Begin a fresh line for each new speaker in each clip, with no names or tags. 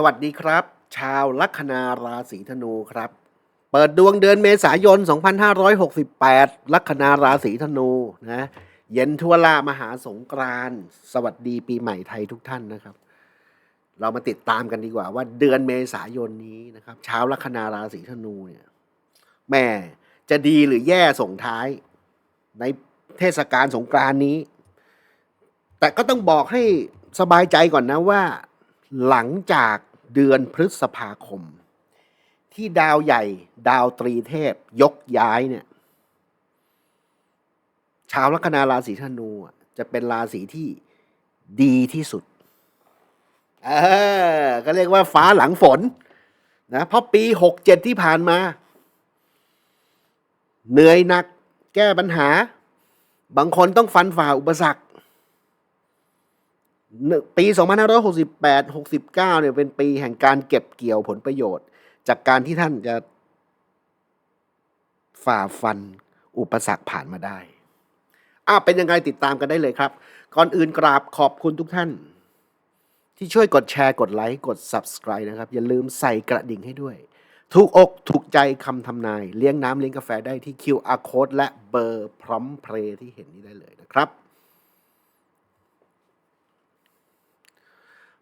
สวัสดีครับ ชาวลัคนาราศีธนูครับ เปิดดวงเดือนเมษายน 2568 ลัคนาราศีธนูนะเย็นทั่วลามหาสงกรานตสวัสดีปีใหม่ไทยทุกท่านนะครับ เรามาติดตามกันดีกว่าว่าเดือนเมษายนนี้นะครับชาวลัคนาราศีธนูเนี่ยแม่จะดีหรือแย่ส่งท้าย ในเทศกาลสงกรานต์นี้ แต่ก็ต้องบอกให้สบายใจก่อนนะว่าหลังจาก เดือนพฤษภาคม ที่ดาวใหญ่ ดาวตรีเทพ ยกย้ายเนี่ย ชาวลัคนาราศีธนูจะเป็นราศีที่ดีที่สุด เออก็เรียกว่าฟ้าหลังฝนนะเพราะปีหกเจ็ดที่ผ่านมา เหนื่อยหนัก แก้ปัญหา บางคนต้องฟันฝ่าอุปสรรค ปี 2568 69 เนี่ยเป็นปีแห่งการเก็บเกี่ยวผลประโยชน์ จากการที่ท่านจะฝ่าฟันอุปสรรคผ่านมาได้อ้าเป็นยังไงติดตามกันได้เลยครับ ก่อนอื่นกราบขอบคุณทุกท่าน ที่ช่วยกดแชร์กดไลค์กด Subscribe นะครับ อย่าลืมใส่กระดิ่งให้ด้วย ถูกอกถูกใจคำทำนาย เลี้ยงน้ำเลี้ยงกาแฟได้ที่ QR Code และเบอร์พร้อมเพลย์ที่เห็นนี้ได้เลยนะครับ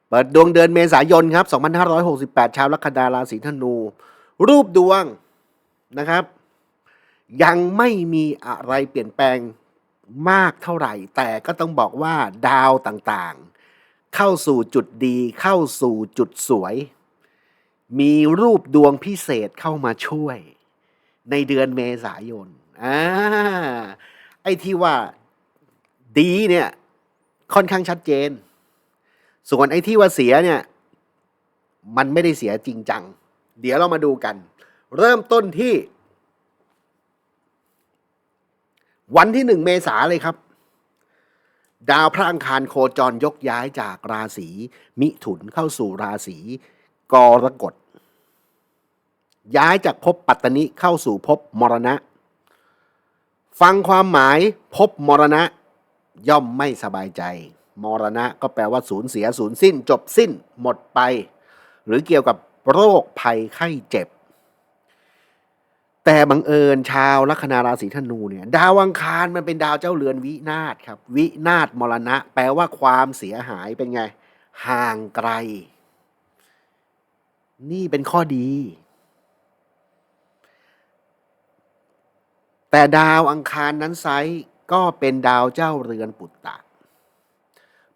เปิดดวงเดือนเมษายนครับ 2568 ชาวลัคนาราศีธนู รูปดวงนะครับ ยังไม่มีอะไรเปลี่ยนแปลงมากเท่าไหร่ แต่ก็ต้องบอกว่าดาวต่างๆ เข้าสู่จุดดีเข้าสู่จุดสวย มีรูปดวงพิเศษเข้ามาช่วย ในเดือนเมษายนอ่าไอ้ที่ว่าดีเนี่ย ค่อนข้างชัดเจน ส่วนไอ้ที่ว่าเสียเนี่ย มันไม่ได้เสียจริงจัง เดี๋ยวเรามาดูกัน เริ่มต้นที่ วันที่หนึ่งเมษาเลยครับ ดาวพระอังคารโคจรยกย้ายจากราศีมิถุนเข้าสู่ราศีกรกฎย้ายจากภพปัตตนิเข้าสู่ภพมรณะ ฟังความหมายภพมรณะย่อมไม่สบายใจ มรณะก็แปลว่าสูญเสียสูญสิ้น จบสิ้นหมดไป หรือเกี่ยวกับโรคภัยไข้เจ็บ แต่บังเอิญชาวลัคนาราศีธนูเนี่ยดาวอังคารมันเป็นดาวเจ้าเรือนวินาศครับ วินาศมรณะ แปลว่าความเสียหายเป็นไง ห่างไกล นี่เป็นข้อดี แต่ดาวอังคารนั้นไซก็เป็นดาวเจ้าเรือนปุตตะ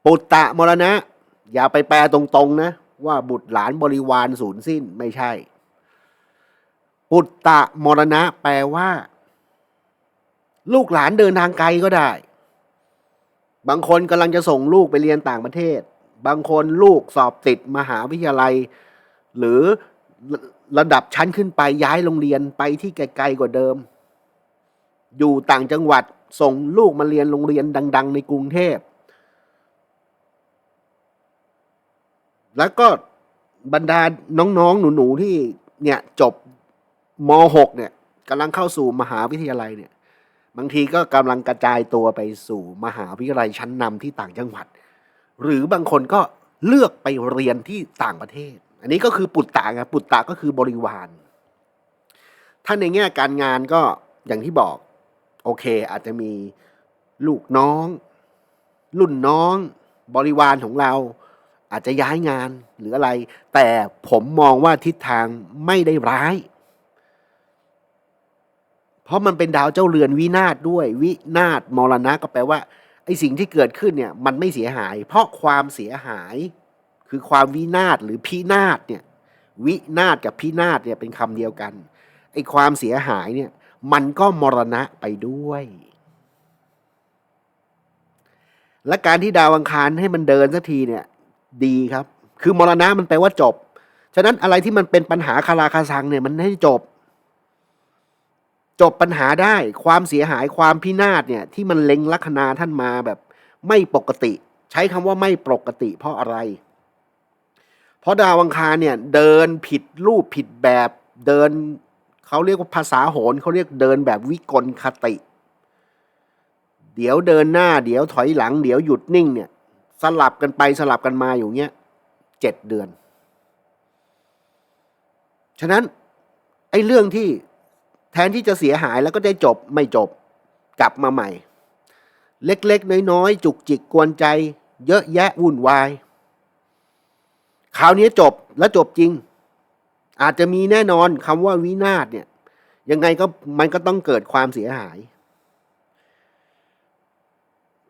ปุตตะมรณะ อย่าไปแปลตรงๆนะ ว่าบุตรหลานบริวารสูญสิ้นไม่ใช่ ปุตตะมรณะ แปลว่า ลูกหลานเดินทางไกลก็ได้ บางคนกำลังจะส่งลูกไปเรียนต่างประเทศ บางคนลูกสอบติดมหาวิทยาลัย หรือระดับชั้นขึ้นไปย้ายโรงเรียนไปที่ไกลๆกว่าเดิม อยู่ต่างจังหวัดส่งลูกมาเรียนโรงเรียนดัง ๆ ในกรุงเทพ แล้วก็บรรดาน้องๆ หนูๆ ที่เนี่ยจบม .6 เนี่ยกำลังเข้าสู่มหาวิทยาลัยเนี่ย บางทีก็กำลังกระจายตัวไปสู่มหาวิทยาลัยชั้นนำที่ต่างจังหวัด หรือบางคนก็เลือกไปเรียนที่ต่างประเทศ อันนี้ก็คือปุตตะไงปุตตะก็คือบริวาร ถ้าในแง่การงานก็อย่างที่บอก โอเค อาจจะมีลูกน้อง รุ่นน้อง บริวารของเรา อาจจะย้ายงานหรืออะไร แต่ผมมองว่าทิศทางไม่ได้ร้าย เพราะมันเป็นดาวเจ้าเรือนวินาศด้วย วินาศมรณะก็แปลว่าไอสิ่งที่เกิดขึ้นเนี่ยมันไม่เสียหาย เพราะความเสียหายคือความวินาศหรือพินาศเนี่ยวินาศกับพินาศเนี่ยเป็นคำเดียวกันไอความเสียหายเนี่ยมันก็มรณะไปด้วย และการที่ดาวอังคารให้มันเดินสักทีเนี่ย ดีครับ คือมรณะมันแปลว่าจบ ฉะนั้นอะไรที่มันเป็นปัญหาคาราคาซังเนี่ยมันให้จบ จบปัญหาได้ความเสียหายความพินาศเนี่ยที่มันเล็งลัคนาท่านมาแบบไม่ปกติ ใช้คำว่าไม่ปกติ เพราะอะไร เพราะดาวอังคารเนี่ยเดินผิดรูปผิดแบบเดินเขาเรียกว่าภาษาโหรเขาเรียกเดินแบบวิกลคติ เดี๋ยวเดินหน้า เดี๋ยวถอยหลัง เดี๋ยวหยุดนิ่งเนี่ย สลับกันไปสลับกันมาอยู่เงี้ยเจ็ดเดือน ฉะนั้นไอ้เรื่องที่แทนที่จะเสียหายแล้วก็ได้จบไม่จบกลับมาใหม่ เล็กๆ น้อยๆ จุกจิกกวนใจ เยอะแยะวุ่นวายคราวนี้จบแล้วจบจริง อาจจะมีแน่นอนคำว่าวินาศเนี่ย ยังไงก็มันก็ต้องเกิดความเสียหาย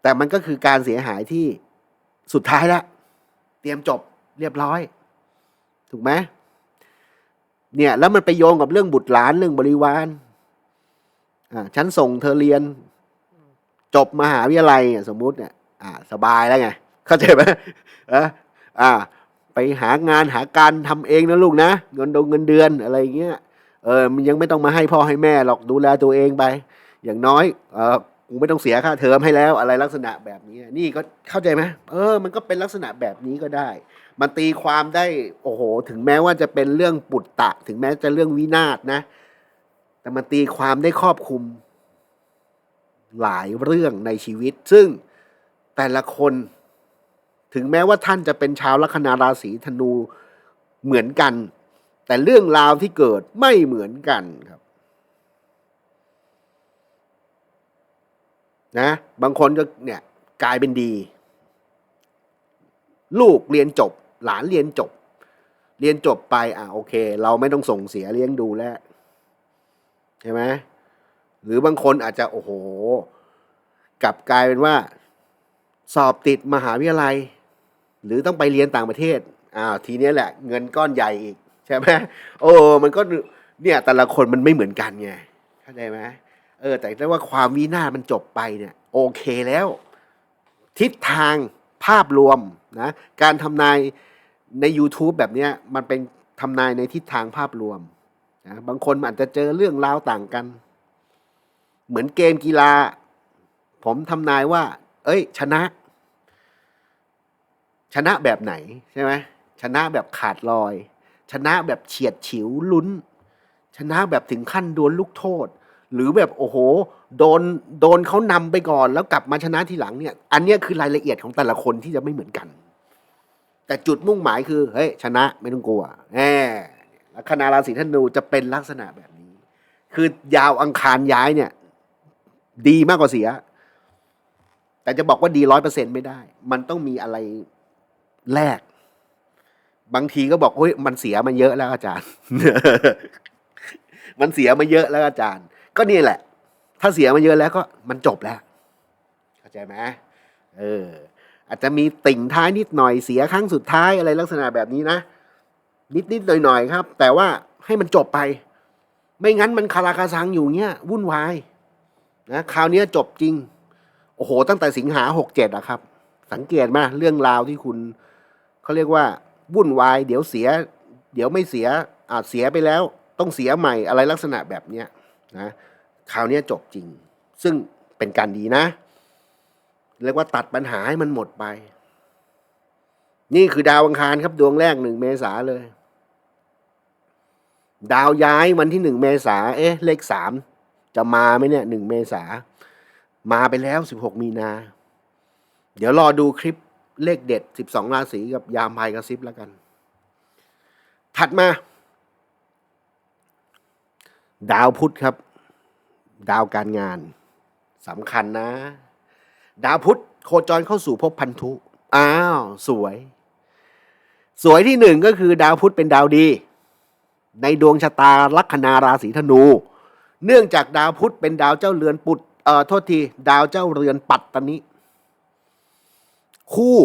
แต่มันก็คือการเสียหายที่ สุดท้ายแล้วเตรียมจบเรียบร้อย ถูกไหมเนี่ยแล้วมันไปโยงกับเรื่องบุตรหลานเรื่องบริวารอ่าฉันส่งเธอเรียน จบมหาวิทยาลัยเนี่ยสมมุติเนี่ยอ่า สบายแล้วไงเข้าใจไหมอออ่า ไปหางานหาการทำเองนะลูกนะเงินดงเงินเดือนอะไรเงี้ยเออมันยังไม่ต้องมาให้พ่อให้แม่หรอกดูแลตัวเองไป อย่างน้อย เออ กูไม่ต้องเสียค่าเทอมให้แล้วอะไรลักษณะแบบนี้ นี่ก็เข้าใจไหมเออ มันก็เป็นลักษณะแบบนี้ก็ได้ มันตีความได้โอ้โห ถึงแม้ว่าจะเป็นเรื่องปุตตะ ถึงแม้จะเรื่องวินาศนะ แต่มันตีความได้ครอบคลุมหลายเรื่องในชีวิต ซึ่งแต่ละคนถึงแม้ว่าท่านจะเป็นชาวลัคนาราศีธนูเหมือนกัน แต่เรื่องราวที่เกิดไม่เหมือนกันครับ นะบางคนก็เนี่ยกลายเป็นดี ลูกเรียนจบ หลานเรียนจบ เรียนจบไปอะโอเค เราไม่ต้องส่งเสียเลี้ยงดูแล้วใช่ไหมหรือบางคนอาจจะโอ้โห กลับกลายเป็นว่า สอบติดมหาวิทยาลัย หรือต้องไปเรียนต่างประเทศอ้าวทีเนี้ยแหละ เงินก้อนใหญ่อีกใช่ไหมโอ้มันก็เนี่ยแต่ละคนมันไม่เหมือนกันไงเข้าใจไหม เออ แต่ได้ว่าความวินาศมันจบไปเนี่ยโอเคแล้ว ทิศทางภาพรวมนะการทำนายใน YouTube แบบเนี้ยมันเป็นทำนายในทิศทางภาพรวมนะบางคนอาจจะเจอเรื่องราวต่างกัน เหมือนเกมกีฬา ผมทำนายว่า เอ้ย ชนะ ชนะแบบไหนใช่ไหมชนะแบบขาดลอย ชนะแบบเฉียดฉิวลุ้น ชนะแบบถึงขั้นโดนลูกโทษ หรือแบบโอ้โห โดนโดนเขานำไปก่อน แล้วกลับมาชนะทีหลังเนี่ย อันนี้คือรายละเอียดของแต่ละคนที่จะไม่เหมือนกัน แต่จุดมุ่งหมายคือเฮ้ยชนะไม่ต้องกลัวแหมลัคนาราศีธนูจะเป็นลักษณะแบบนี้ คือยาวอังคารย้ายเนี่ย ดีมากกว่าเสีย แต่จะบอกว่าดีร้อยเปอร์เซ็นไม่ได้ มันต้องมีอะไรแลกบางทีก็บอกเฮ้ยมันเสียมาเยอะแล้วอาจารย์ มันเสียมาเยอะแล้วอาจารย์ ก็นี่แหละ ถ้าเสียมาเยอะแล้วก็มันจบแล้วเข้าใจไหมเออ อาจจะมีติ่งท้ายนิดหน่อยเสียครั้งสุดท้ายอะไรลักษณะแบบนี้นะนิดนิดหน่อยหน่อยครับ แต่ว่าให้มันจบไป ไม่งั้นมันคาราคาซังอยู่เงี้ยวุ่นวายนะคราวนี้จบจริง โอ้โห ตั้งแต่สิงหาหกเจ็ดอะครับ สังเกตไหมเรื่องราวที่คุณเขาเรียกว่าวุ่นวาย เดี๋ยวเสีย เดี๋ยวไม่เสียอาจเสียไปแล้ว ต้องเสียใหม่อะไรลักษณะแบบเนี้ย นะคราวนี้จบจริง ซึ่งเป็นการดีนะเรียกว่าตัดปัญหาให้มันหมดไป นี่คือดาวอังคารครับดวงแรกหนึ่งเมษาเลย ดาวย้ายวันที่หนึ่งเมษาเอ๊ะ เลขสามจะมาไหมเนี่ยหนึ่งเมษามาไปแล้วสิบหกมีนา เดี๋ยวรอดูคลิปเลขเด็ดสิบสองราศีกับยามพายกระซิบแล้วกัน ถัดมา ดาวพุธครับ ดาวการงานสำคัญนะ ดาวพุธโคจรเข้าสู่ภพพันธุ อ้าว สวย สวยที่หนึ่งก็คือดาวพุธเป็นดาวดี ในดวงชะตาลัคนาราศีธนู เนื่องจากดาวพุธเป็นดาวเจ้าเรือนปุตเอ่อโทษที ดาวเจ้าเรือนปัตตนิ คู่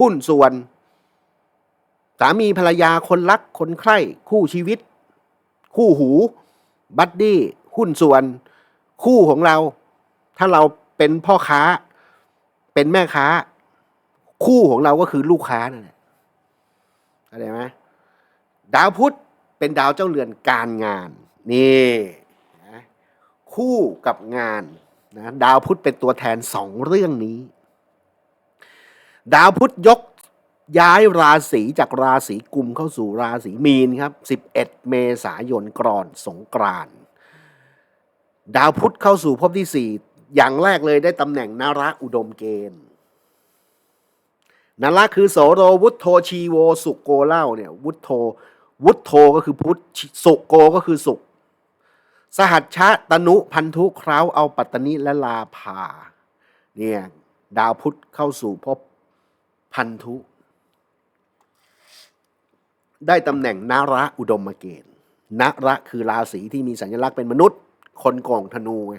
หุ้นส่วน สามีภรรยาคนรักคนใคร่คู่ชีวิต คู่หู บัดดี้ หุ้นส่วน คู่ของเรา ถ้าเราเป็นพ่อค้า เป็นแม่ค้า คู่ของเราก็คือลูกค้านั่นแหละเข้าใจไหมดาวพุธเป็นดาวเจ้าเรือนการงาน นี่นะคู่กับงานนะดาวพุธเป็นตัวแทนสองเรื่องนี้ ดาวพุธยก ย้ายราศีจากราศีกุมเข้าสู่ราศีมีนครับ 11 เมษายนกรอนสงกรานต์ดาวพุธเข้าสู่ภพที่ 4 อย่างแรกเลยได้ตำแหน่งนาระอุดมเกณฑ์นั่นละคือโสโรวุฒโธชีโวสุโกเล่าเนี่ยวุฒโธวุฒโธก็คือพุทธสุโกก็คือสุข สหัชชะตนุพันธุคราวเอาปัตตนิและลาภาเนี่ยดาวพุธเข้าสู่ภพพันธุ ได้ตำแหน่งนาระอุดมเกณฑ์นาระคือราศีที่มีสัญลักษณ์เป็นมนุษย์ คนก่งธนูไง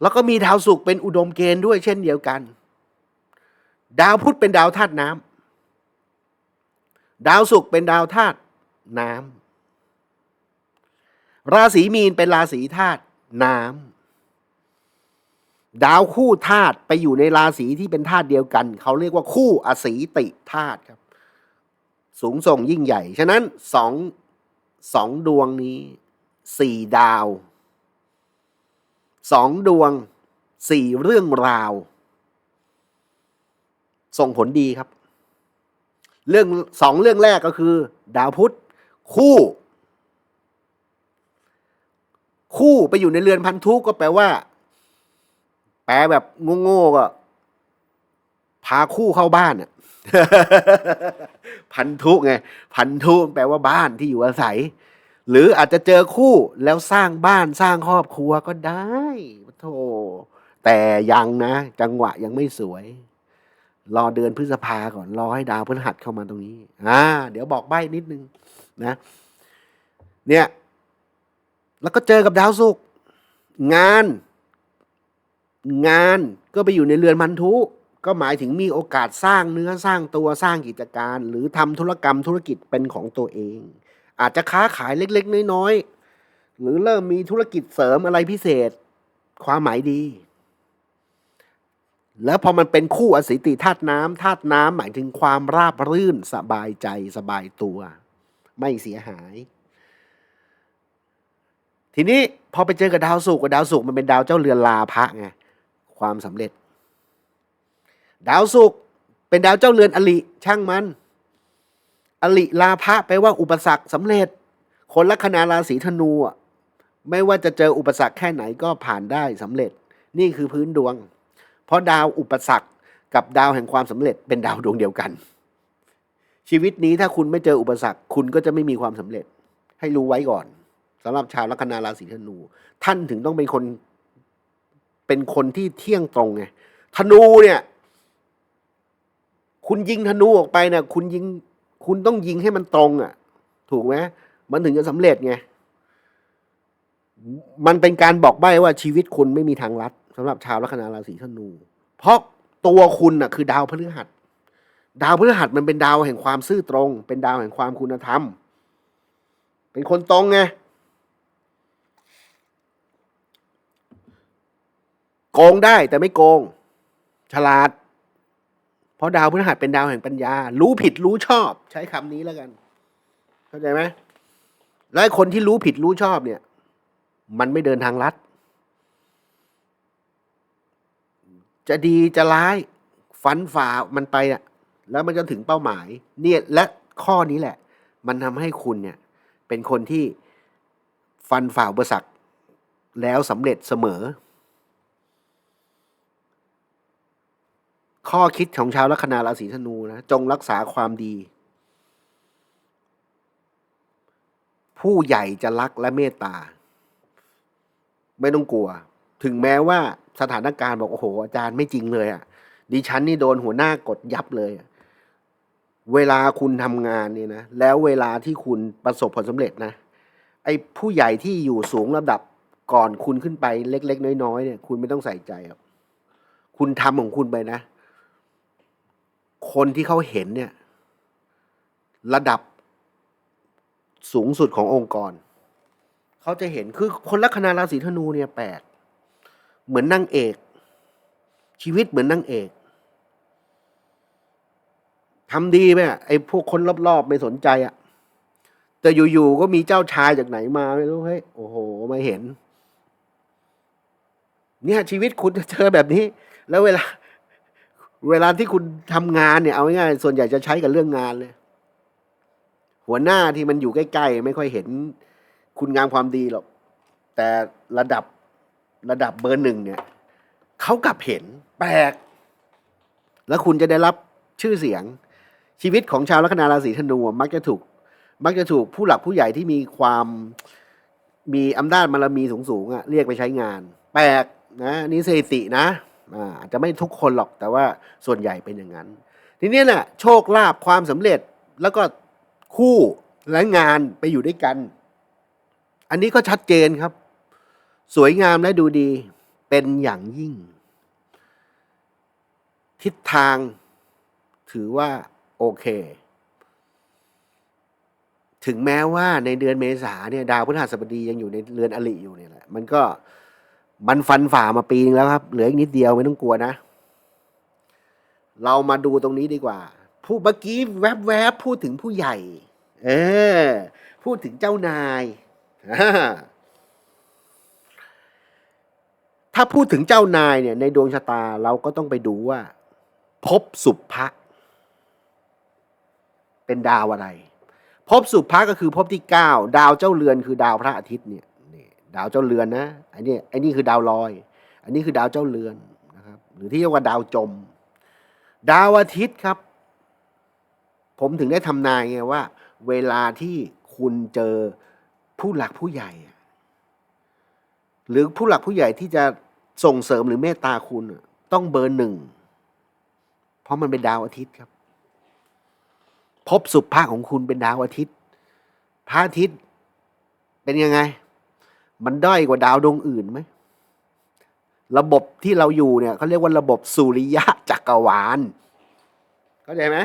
แล้วก็มีดาวศุกร์เป็นอุดมเกณฑ์ด้วยเช่นเดียวกัน ดาวพุธเป็นดาวธาตุน้ำดาวศุกร์เป็นดาวธาตุน้ำราศีมีนเป็นราศีธาตุน้ำดาวคู่ธาตุไปอยู่ในราศีที่เป็นธาตุเดียวกัน เขาเรียกว่าคู่อสีติธาตุครับ สูงส่งยิ่งใหญ่ ฉะนั้นสองสองดวงนี้สี่ดาวสองดวงสี่เรื่องราว ส่งผลดีครับ เรื่องสองเรื่องแรกก็คือ ดาวพุธคู่ คู่ไปอยู่ในเรือนพันธุก็แปลว่า แปลแบบโง่ๆก็ พาคู่เข้าบ้านอะพันธุไงพันธุแปลว่าบ้านที่อยู่อาศัย หรืออาจจะเจอคู่แล้วสร้างบ้านสร้างครอบครัวก็ได้โธ่แต่ยังนะ จังหวะยังไม่สวย รอเดือนพฤษภาก่อนรอให้ดาวพฤหัสเข้ามาตรงนี้อ่าเดี๋ยวบอกใบ้นิดนึงนะ เนี่ย แล้วก็เจอกับดาวศุกร์งาน งานก็ไปอยู่ในเรือนพันธุ ก็หมายถึงมีโอกาสสร้างเนื้อสร้างตัวสร้างกิจการ หรือทำธุรกรรมธุรกิจเป็นของตัวเอง อาจจะค้าขายเล็กๆ น้อยๆ หรือเริ่มมีธุรกิจเสริมอะไรพิเศษ ความหมายดี แล้วพอมันเป็นคู่อสิติธาตุน้ำธาตุน้ำหมายถึงความราบรื่นสบายใจสบายตัว ไม่เสียหาย ทีนี้พอไปเจอกับดาวศุกร์กับดาวศุกร์มันเป็นดาวเจ้าเรือนลาภะไงความสำเร็จ ดาวศุกร์เป็นดาวเจ้าเรือนอลิช่างมัน อลิลาภะแปลว่าอุปสรรคสำเร็จ คนลัคนาราศีธนูไม่ว่าจะเจออุปสรรคแค่ไหนก็ผ่านได้สำเร็จ นี่คือพื้นดวง เพราะดาวอุปสรรคกับดาวแห่งความสำเร็จเป็นดาวดวงเดียวกัน ชีวิตนี้ถ้าคุณไม่เจออุปสรรค คุณก็จะไม่มีความสำเร็จ ให้รู้ไว้ก่อนสำหรับชาวลัคนาราศีธนู ท่านถึงต้องเป็นคน เป็นคนที่เที่ยงตรงไงธนูเนี่ย คุณยิงธนูออกไปเนี่ยคุณยิงคุณต้องยิงให้มันตรงอะ ถูกไหมมันถึงจะสำเร็จไงมันเป็นการบอกใบ้ว่าชีวิตคุณไม่มีทางลัดสำหรับชาวลัคนาราศีธนู เพราะตัวคุณน่ะคือดาวพฤหัส ดาวพฤหัสมันเป็นดาวแห่งความซื่อตรง เป็นดาวแห่งความคุณธรรม เป็นคนตรงไงโกงได้แต่ไม่โกง ฉลาด ราะดาวพฤหัสเป็นดาวแห่งปัญญา รู้ผิดรู้ชอบ ใช้คำนี้แล้วกัน เข้าใจไหมและไอ้คนที่รู้ผิดรู้ชอบเนี่ย มันไม่เดินทางลัด จะดีจะร้ายฟันฝ่ามันไปอะ แล้วมันจะถึงเป้าหมาย เนี่ยและข้อนี้แหละ มันทำให้คุณเนี่ย เป็นคนที่ฟันฝ่าอุปสรรคแล้วสำเร็จเสมอ ข้อคิดของชาวลัคนาราศีธนูนะจงรักษาความดี ผู้ใหญ่จะรักและเมตตา ไม่ต้องกลัว ถึงแม้ว่าสถานการณ์บอกโอ้โห อาจารย์ไม่จริงเลยอะ่ะดิฉันนี่โดนหัวหน้ากดยับเลย เวลาคุณทำงานเนี่ยนะ แล้วเวลาที่คุณประสบผลสำเร็จนะ ไอ้ผู้ใหญ่ที่อยู่สูงระดับก่อนคุณขึ้นไปเล็ก ๆ น้อยๆเนี่ย คุณไม่ต้องใส่ใจครับ คุณทำของคุณไปนะ คนที่เขาเห็นเนี่ย ระดับสูงสุดขององค์กร เขาจะเห็นคือคนลัคนาราศีธนูเนี่ยแปลกเหมือนนางเอก ชีวิตเหมือนนางเอกทำดีไหมไอ้พวกคนรอบๆ ไม่สนใจอะ่ะแต่อยู่ๆก็มีเจ้าชายจากไหนมาไม่รู้เฮ้ยโอ้โหมาเห็น เนี่ยชีวิตคุณจะเจอแบบนี้ แล้วเวลา เวลาที่คุณทำงานเนี่ยเอาง่ายๆส่วนใหญ่จะใช้กับเรื่องงานเลย หัวหน้าที่มันอยู่ใกล้ๆ ไม่ค่อยเห็นคุณงามความดีหรอก แต่ระดับระดับเบอร์หนึ่งเนี่ยเขากลับเห็นแปลก แล้วคุณจะได้รับชื่อเสียง ชีวิตของชาวลัคนาราศีธนูมักจะถูก มักจะถูกผู้หลักผู้ใหญ่ที่มีความมีอำนาจบารมีสูงๆอะเรียกไปใช้งาน แปลกนะนนี่สถิตินะ อาจจะไม่ทุกคนหรอกแต่ว่าส่วนใหญ่เป็นอย่างนั้น ทีนี้น่ะโชคลาภความสำเร็จแล้วก็คู่และงานไปอยู่ด้วยกัน อันนี้ก็ชัดเจนครับ สวยงามและดูดีเป็นอย่างยิ่ง ทิศทางถือว่าโอเค ถึงแม้ว่าในเดือนเมษาเนี่ยดาวพฤหัสบดียังอยู่ในเรือนอลิอยู่เนี่ยแหละมันก็ มันฟันฝ่ามาปีนึงแล้วครับ เหลืออีกนิดเดียวไม่ต้องกลัวนะ เรามาดูตรงนี้ดีกว่า ผู้เมื่อกี้แวบๆพูดถึงผู้ใหญ่ เออ พูดถึงเจ้านาย ถ้าพูดถึงเจ้านายเนี่ย ในดวงชะตาเราก็ต้องไปดูว่าภพสุภะเป็นดาวอะไรภพสุภะก็คือภพที่เก้าดาวเจ้าเรือนคือดาวพระอาทิตย์เนี่ย ดาวเจ้าเรือนนะไอ้นี่ไอ้นี่คือดาวลอย อันนี้คือดาวเจ้าเรือนนะครับ หรือที่เรียกว่าดาวจม ดาวอาทิตย์ครับ ผมถึงได้ทำนายไงว่า เวลาที่คุณเจอผู้หลักผู้ใหญ่ หรือผู้หลักผู้ใหญ่ที่จะส่งเสริมหรือเมตตาคุณต้องเบอร์หนึ่ง เพราะมันเป็นดาวอาทิตย์ครับ พบสุภาของคุณเป็นดาวอาทิตย์พระอาทิตย์เป็นยังไง มันด้อยกว่าดาวดวงอื่นไหม ระบบที่เราอยู่เนี่ยเขาเรียกว่าระบบสุริยะจักรวาลเข้าใจไหม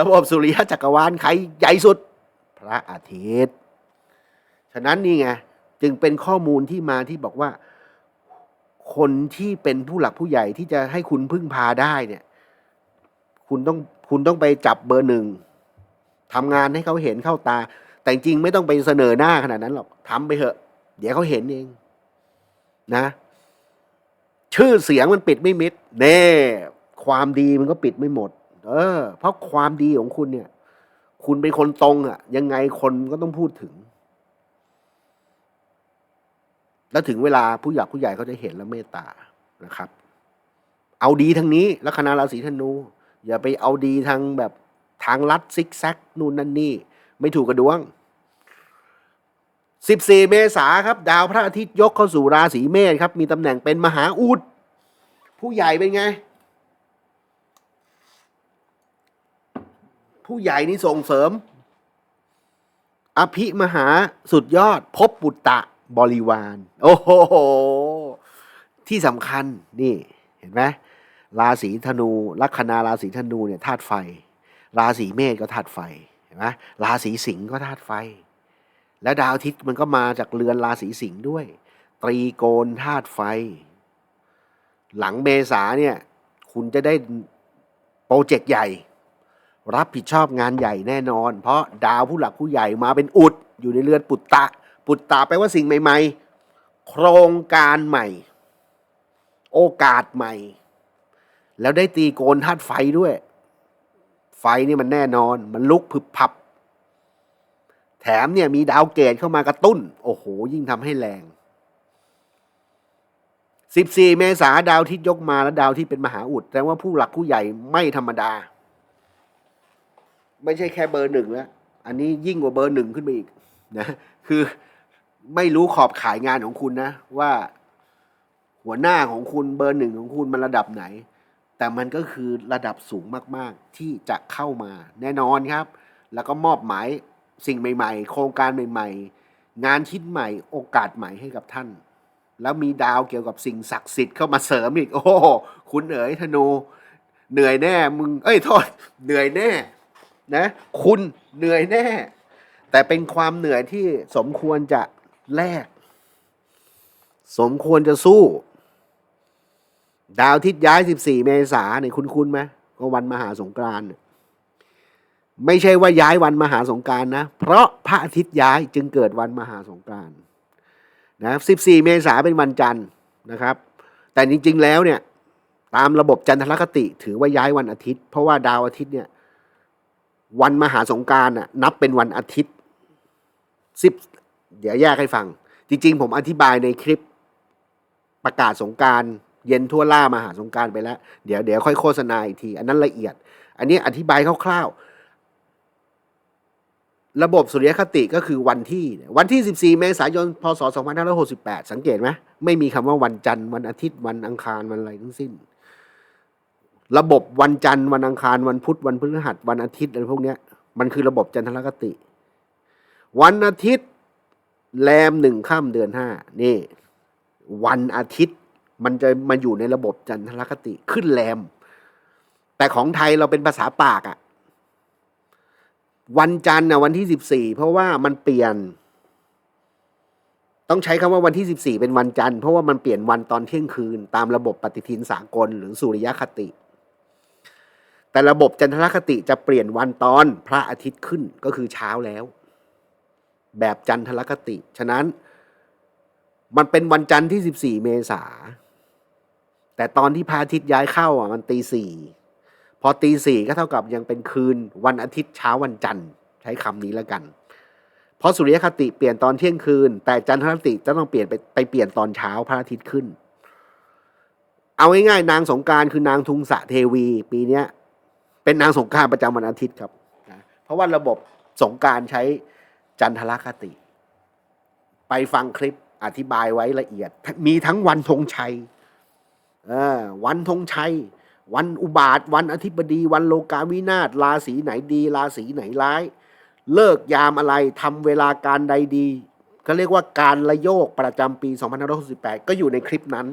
ระบบสุริยะจักรวาลใครใหญ่สุด พระอาทิตย์ ฉะนั้นนี่ไงจึงเป็นข้อมูลที่มาที่บอกว่า คนที่เป็นผู้หลักผู้ใหญ่ที่จะให้คุณพึ่งพาได้เนี่ย คุณต้องคุณต้องไปจับเบอร์หนึ่งทำงานให้เขาเห็นเข้าตา แต่จริงไม่ต้องไปเสนอหน้าขนาดนั้นหรอกทำไปเถอะ เดี๋ยวเขาเห็นเองนะ ชื่อเสียงมันปิดไม่มิดเน่ความดีมันก็ปิดไม่หมด เออ เพราะความดีของคุณเนี่ย คุณเป็นคนตรงอะ่ะ ยังไงคนก็ต้องพูดถึง แล้วถึงเวลาผู้หลักผู้ใหญ่เขาจะเห็นแล้วเมตตานะครับ เอาดีทางนี้ ลัคนาราศีธนู อย่าไปเอาดีทางแบบทางลัดซิกแซกนู่นนั่นนี่ ไม่ถูกกระดวง 14 เมษาครับ ดาวพระอาทิตย์ยกเข้าสู่ราศีเมษครับ มีตำแหน่งเป็นมหาอุดผู้ใหญ่เป็นไง ผู้ใหญ่นี่ส่งเสริม อภิมหาสุดยอด พบปุตตะบริวาร โอ้โห ที่สำคัญนี่เห็นไหมราศีธนู ลัคนาราศีธนูเนี่ยธาตุไฟ ราศีเมษก็ธาตุไฟเห็นไหมราศีสิงห์ก็ธาตุไฟ และดาวอาทิตย์มันก็มาจากเรือนราศีสิงห์ด้วย ตรีโกณธาตุไฟ หลังเมษาเนี่ย คุณจะได้โปรเจกต์ใหญ่ รับผิดชอบงานใหญ่แน่นอน เพราะดาวผู้หลักผู้ใหญ่มาเป็นอุด อยู่ในเรือนปุตตะ ปุตตะแปลว่าสิ่งใหม่ ๆ โครงการใหม่ โอกาสใหม่ แล้วได้ตีโกนธาตุไฟด้วย ไฟนี่มันแน่นอน มันลุกผึบพับ แถมเนี่ยมีดาวเกตเข้ามากระตุ้น โอ้โห ยิ่งทำให้แรง 14 เมษาดาวทิตย์ยกมาแล้วดาวที่เป็นมหาอุดแสดงว่าผู้หลักผู้ใหญ่ไม่ธรรมดา ไม่ใช่แค่เบอร์หนึ่งแล้ว อันนี้ยิ่งกว่าเบอร์หนึ่งขึ้นไปอีกนะคือไม่รู้ขอบขายงานของคุณนะ ว่าหัวหน้าของคุณเบอร์หนึ่งของคุณมันระดับไหน แต่มันก็คือระดับสูงมาก ๆ ที่จะเข้ามาแน่นอนครับ แล้วก็มอบหมาย สิ่งใหม่ ๆ โครงการใหม่ ๆ งานชิ้นใหม่ โอกาสใหม่ให้กับท่าน แล้วมีดาวเกี่ยวกับสิ่งศักดิ์สิทธิ์เข้ามาเสริมอีก โอ้คุณเอ๋ยธนู เหนื่อยแน่ มึง เอ้ยโทษเหนื่อยแน่ นะ คุณเหนื่อยแน่ แต่เป็นความเหนื่อยที่สมควรจะแลกสมควรจะสู้ ดาวอาทิตย์ย้าย 14 เมษาเนี่ยคุณคุณไหมก็วันมหาสงกรานต์ ไม่ใช่ว่าย้ายวันมหาสงการนะ เพราะพระอาทิตย์ย้ายจึงเกิดวันมหาสงกรานต์นะ14 เมษาเป็นวันจันทร์นะครับ แต่จริง ๆ แล้วเนี่ยตามระบบจันทรคติ ถือว่าย้ายวันอาทิตย์ เพราะว่าดาวอาทิตย์เนี่ยวันมหาสงการน่ะนับเป็นวันอาทิตย์สิบเดี๋ยวแยกให้ฟัง จริง ๆ ผมอธิบายในคลิปประกาศสงการเย็นทั่วล่ามหาสงการไปแล้ว เดี๋ยวเดี๋ยวค่อยโฆษณาอีกที อันนั้นละเอียด อันนี้อธิบายคร่าวๆ ระบบสุริยคติก็คือวันที่ วันที่ 14 เมษายน พศ 2568 สังเกตไหมไม่มีคำว่าวันจันทร์วันอาทิตย์วันอังคารวันอะไรทั้งสิ้น ระบบวันจันทร์วันอังคารวันพุธวันพฤหัสวันอาทิตย์อะไรพวกนี้มันคือระบบจันทรคติ วันอาทิตย์แรมหนึ่งข้ามเดือนห้านี่ วันอาทิตย์มันจะมาอยู่ในระบบจันทรคติขึ้นแรม แต่ของไทยเราเป็นภาษาปากอะ วันจันทร์นะวันที่สิบสี่เพราะว่ามันเปลี่ยน ต้องใช้คำว่าวันที่สิบสี่เป็นวันจันทร์เพราะว่ามันเปลี่ยนวันตอนเที่ยงคืน ตามระบบปฏิทินสากลหรือสุริยคติ แต่ระบบจันทรคติจะเปลี่ยนวันตอนพระอาทิตย์ขึ้นก็คือเช้าแล้ว แบบจันทรคติ ฉะนั้น มันเป็นวันจันทร์ที่สิบสี่เมษาแต่ตอนที่พระอาทิตย์ย้ายเข้าอะมันตีสี่ พอตีสี่ก็เท่ากับยังเป็นคืนวันอาทิตย์เช้าวันจันทร์ใช้คำนี้แล้วกัน เพราะสุริยคติเปลี่ยนตอนเที่ยงคืน แต่จันทรคติจะต้องเปลี่ยนไปไปเปลี่ยนตอนเช้าพระอาทิตย์ขึ้น เอาง่ายๆนางสงการคือนางทุงสะเทวี ปีเนี้ยเป็นนางสงการประจำวันอาทิตย์ครับนะเพราะว่าระบบสงการใช้จันทรคติ ไปฟังคลิปอธิบายไว้ละเอียด มีทั้งวันธงชัยวันธงชัย วันอุบาทวันอธิบดี วันโลกาวินาศราศีไหนดีราศีไหนร้าย เลิกยามอะไรทำเวลาการใดดีก็เรียกว่าการละโยกประจำปี 2568 ก็อยู่ในคลิปนั้น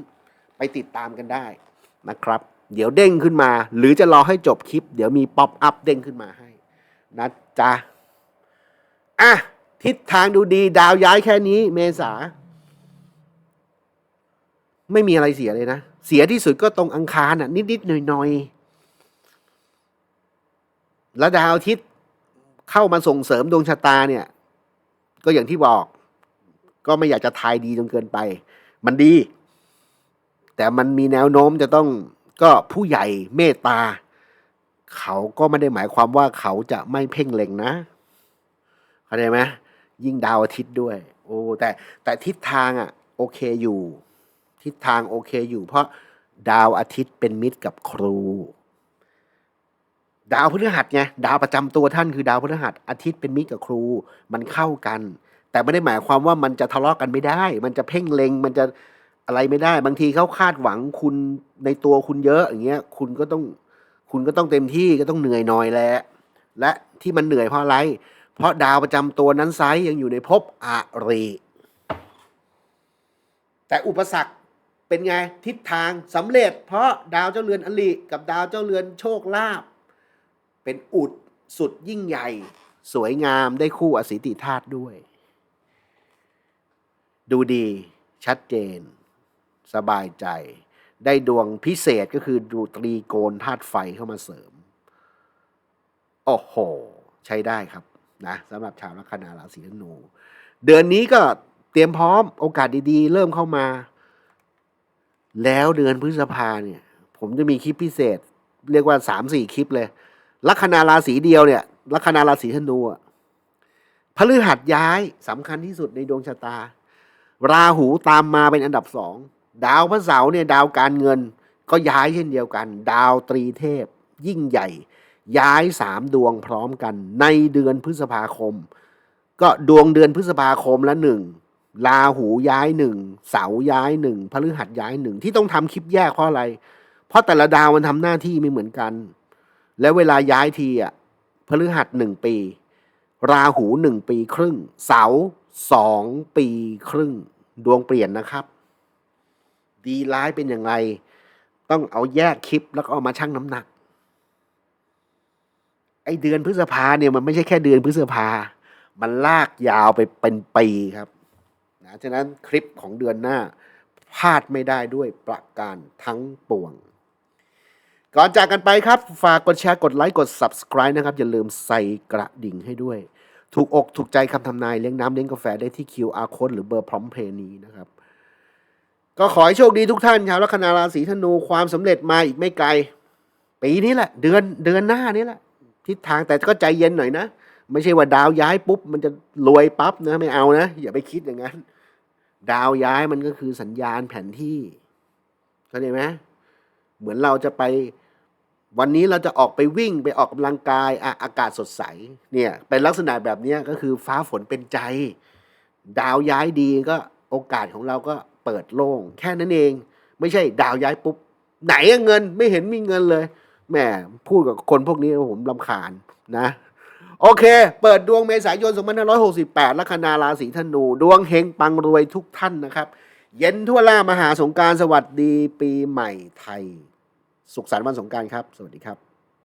ไปติดตามกันได้นะครับ เดี๋ยวเด้งขึ้นมา หรือจะรอให้จบคลิป เดี๋ยวมีป๊อปอัพเด้งขึ้นมาให้นะจ๊ะอะทิศทางดูดีดาวย้ายแค่นี้ เมษา ไม่มีอะไรเสียเลยนะ เสียที่สุดก็ตรงอังคารอะนิดๆหน่อยๆแล้วดาวอาทิตย์เข้ามาส่งเสริมดวงชะตาเนี่ย ก็อย่างที่บอก ก็ไม่อยากจะทายดีจนเกินไป มันดี แต่มันมีแนวโน้มจะต้องก็ผู้ใหญ่เมตตา เขาก็ไม่ได้หมายความว่าเขาจะไม่เพ่งเล็งนะเข้าใจไหมยิ่งดาวอาทิตย์ด้วย โอ้แต่แต่ทิศทางอะ โอเคอยู่ ทิศทางโอเคอยู่ เพราะดาวอาทิตย์เป็นมิตรกับครู ดาวพฤหัสไงดาวประจำตัวท่านคือดาวพฤหัสอาทิตย์เป็นมิตรกับครู มันเข้ากัน แต่ไม่ได้หมายความว่ามันจะทะเลาะกันไม่ได้ มันจะเพ่งเล็งมันจะอะไรไม่ได้ บางทีเขาคาดหวังคุณในตัวคุณเยอะอย่างเงี้ย คุณก็ต้องคุณก็ต้องเต็มที่ก็ต้องเหนื่อยหน่อยแหละและที่มันเหนื่อยเพราะอะไร เพราะดาวประจำตัวนั้นไซส์ยังอยู่ในภพอารีแต่อุปสรรค เป็นไงทิศทางสำเร็จ เพราะดาวเจ้าเรือนอลิกับดาวเจ้าเรือนโชคลาภเป็นอุดสุดยิ่งใหญ่ สวยงามได้คู่อสิติธาตุด้วย ดูดีชัดเจน สบายใจ ได้ดวงพิเศษก็คือดูตรีโกณธาตุไฟเข้ามาเสริม โอ้โห ใช้ได้ครับนะสำหรับชาวลัคนาราศีธนู เดือนนี้ก็เตรียมพร้อมโอกาสดีๆ เริ่มเข้ามา แล้วเดือนพฤษภาเนี่ย ผมจะมีคลิปพิเศษ เรียกว่าสามสี่คลิปเลย ลัคนาราศีเดียวเนี่ยลัคนาราศีธนูอะพฤหัสย้ายสำคัญที่สุดในดวงชะตา ราหูตามมาเป็นอันดับสองดาวพระเสาร์เนี่ยดาวการเงินก็ย้ายเช่นเดียวกัน ดาวตรีเทพ ยิ่งใหญ่ ย้ายสามดวงพร้อมกัน ในเดือนพฤษภาคม ก็ดวงเดือนพฤษภาคมละหนึ่ง ลาหูย้ายหนึ่งเสาย้ายหนึ่งพฤหัสย้ายหนึ่งที่ต้องทำคลิปแยกเพราะอะไร เพราะแต่ละดาวมันทำหน้าที่ไม่เหมือนกัน แล้วเวลาย้ายทีอะพฤหัสหนึ่งปี ราหูหนึ่งปีครึ่ง เสาสองปีครึ่ง ดวงเปลี่ยนนะครับ ดีร้ายเป็นย่างไรต้องเอาแยกคลิปแล้วก็เอามาชั่งน้ำหนัก ไอเดือนพฤษภาเนี่ยมันไม่ใช่แค่เดือนพฤษภา มันลากยาวไปเป็นปีครับ นะฉะนั้นคลิปของเดือนหน้าพลาดไม่ได้ด้วยประการทั้งปวง ก่อนจากกันไปครับ ฝากกดแชร์กดไลค์กด subscribe นะครับ อย่าลืมใส่กระดิ่งให้ด้วย ถูกอกถูกใจคำทำนายเลี้ยงน้ำเลี้ยงกาแฟได้ที่ QR code หรือเบอร์พร้อมเพย์นี้นะครับ ก็ขอให้โชคดีทุกท่านชาวลัคนาราศีธนูความสำเร็จมาอีกไม่ไกล ปีนี้แหละ เดือนเดือนหน้านี้แหละทิศทางแต่ก็ใจเย็นหน่อยนะ ไม่ใช่ว่าดาวย้ายปุ๊บ มันจะรวยปั๊บนะไม่เอานะ อย่าไปคิดอย่างนั้น ดาวย้ายมันก็คือสัญญาณแผนที่เข้าใจไหมเหมือนเราจะไปวันนี้เราจะออกไปวิ่งไปออกกำลังกายอะอากาศสดใสเนี่ยเป็นลักษณะแบบนี้ก็คือฟ้าฝนเป็นใจ ดาวย้ายดีก็โอกาสของเราก็เปิดโล่งแค่นั้นเอง ไม่ใช่ดาวย้ายปุ๊บ ไหนเงินไม่เห็นมีเงินเลยแหมพูดกับคนพวกนี้ผมลำคาญนะ โอเค เปิดดวงเมษายน 2568 ลัคนาราศีธนู ดวงเฮงปังรวยทุกท่านนะครับ เย็นทั่วล่ามหาสงการสวัสดีปีใหม่ไทย สุขสันต์วันสงการครับ สวัสดีครับ